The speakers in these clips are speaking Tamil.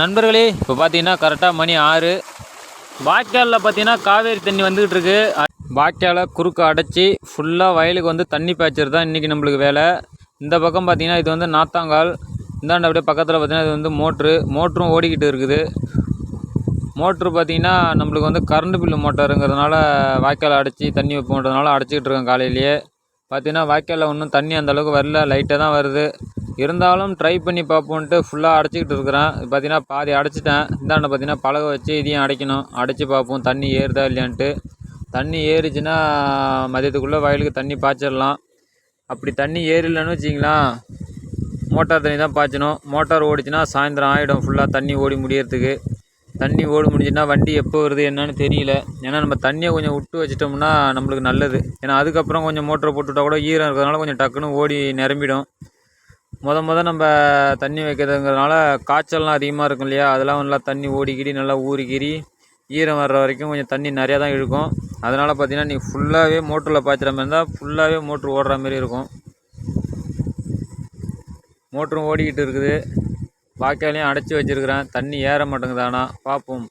நண்பர்களே இப்போ பார்த்தீங்கன்னா கரெக்டாக மணி ஆறு. வாய்க்காலில் பார்த்தீங்கன்னா காவேரி தண்ணி வந்துக்கிட்டு இருக்கு. வாய்க்காலை குறுக்க அடைச்சி ஃபுல்லாக வயலுக்கு வந்து தண்ணி பாய்ச்சறது தான் இன்றைக்கி நம்மளுக்கு வேலை. இந்த பக்கம் பார்த்தீங்கன்னா இது வந்து நாத்தாங்கால். இந்தாண்ட அப்படியே பக்கத்தில் பார்த்தீங்கன்னா இது வந்து மோட்ரு. மோட்டரும் ஓடிக்கிட்டு இருக்குது. மோட்ரு பார்த்தீங்கன்னா நம்மளுக்கு வந்து கரண்ட் பில்லு மோட்டருங்கிறதுனால வாய்க்கால் அடைச்சி தண்ணி வைப்போன்றதுனால அடைச்சிக்கிட்டு இருக்கோம் காலையிலேயே. பார்த்தீங்கன்னா வாய்க்காலில் ஒன்றும் தண்ணி அந்த அளவுக்கு வரல. லைட்டாக தான் வருது. இருந்தாலும் ட்ரை பண்ணி பார்ப்போன்ட்டு ஃபுல்லாக அடைச்சிக்கிட்டு இருக்கிறேன். பார்த்தீங்கன்னா பாதி அடைச்சிட்டேன். இந்தாண்ட பார்த்தீங்கன்னா பழக வச்சு இதையும் அடைக்கணும். அடைச்சி பார்ப்போம் தண்ணி ஏறுதா இல்லையான்ட்டு. தண்ணி ஏறிச்சுன்னா மதியத்துக்குள்ளே வயலுக்கு தண்ணி பாய்ச்சிடலாம். அப்படி தண்ணி ஏறிலன்னு வச்சிங்களேன் மோட்டார் தண்ணி தான் பாய்ச்சணும். மோட்டார் ஓடிச்சுன்னா சாயந்தரம் ஆகிடும் ஃபுல்லாக தண்ணி ஓடி முடியறதுக்கு. தண்ணி ஓடி முடிஞ்சுன்னா வண்டி எப்போ வருது என்னன்னு தெரியல. ஏன்னா நம்ம தண்ணியை கொஞ்சம் விட்டு வச்சிட்டோம்னா நம்மளுக்கு நல்லது. ஏன்னா அதுக்கப்புறம் கொஞ்சம் மோட்டரை போட்டுவிட்டா கூட ஈரம் இருக்கிறதுனால கொஞ்சம் டக்குன்னு ஓடி நிரம்பிடும். முத முத நம்ம தண்ணி வைக்கிறதுங்கிறதுனால காய்ச்சல்லாம் அதிகமாக இருக்கும் இல்லையா? அதெல்லாம் நல்லா தண்ணி ஓடிக்கிடி நல்லா ஊறிக்கிரி ஈரம் வர்ற வரைக்கும் கொஞ்சம் தண்ணி நிறையா தான் இழுக்கும். அதனால் பார்த்தீங்கன்னா நீ ஃபுல்லாகவே மோட்டரில் பாய்ச்சுற மாதிரி இருந்தால் ஃபுல்லாகவே மோட்ரு ஓடுற மாதிரி இருக்கும். மோட்டரும் ஓடிக்கிட்டு இருக்குது. வாய்க்காலையும் அடைச்சி வச்சிருக்கிறேன். தண்ணி ஏற மாட்டேங்குது ஆனால் பார்ப்போம்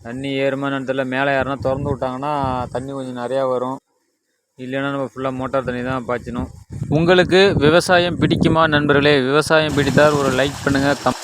தண்ணி ஏறுமான்னு தெரியல. மேலே யாருன்னா திறந்து விட்டாங்கன்னா தண்ணி கொஞ்சம் நிறையா வரும். இல்லைன்னா நம்ம ஃபுல்லாக மோட்டார் தண்ணி தான் பாய்ச்சணும். உங்களுக்கு விவசாயம் பிடிக்குமா நண்பர்களே? விவசாயம் பிடித்தால் ஒரு லைக் பண்ணுங்கள் கம்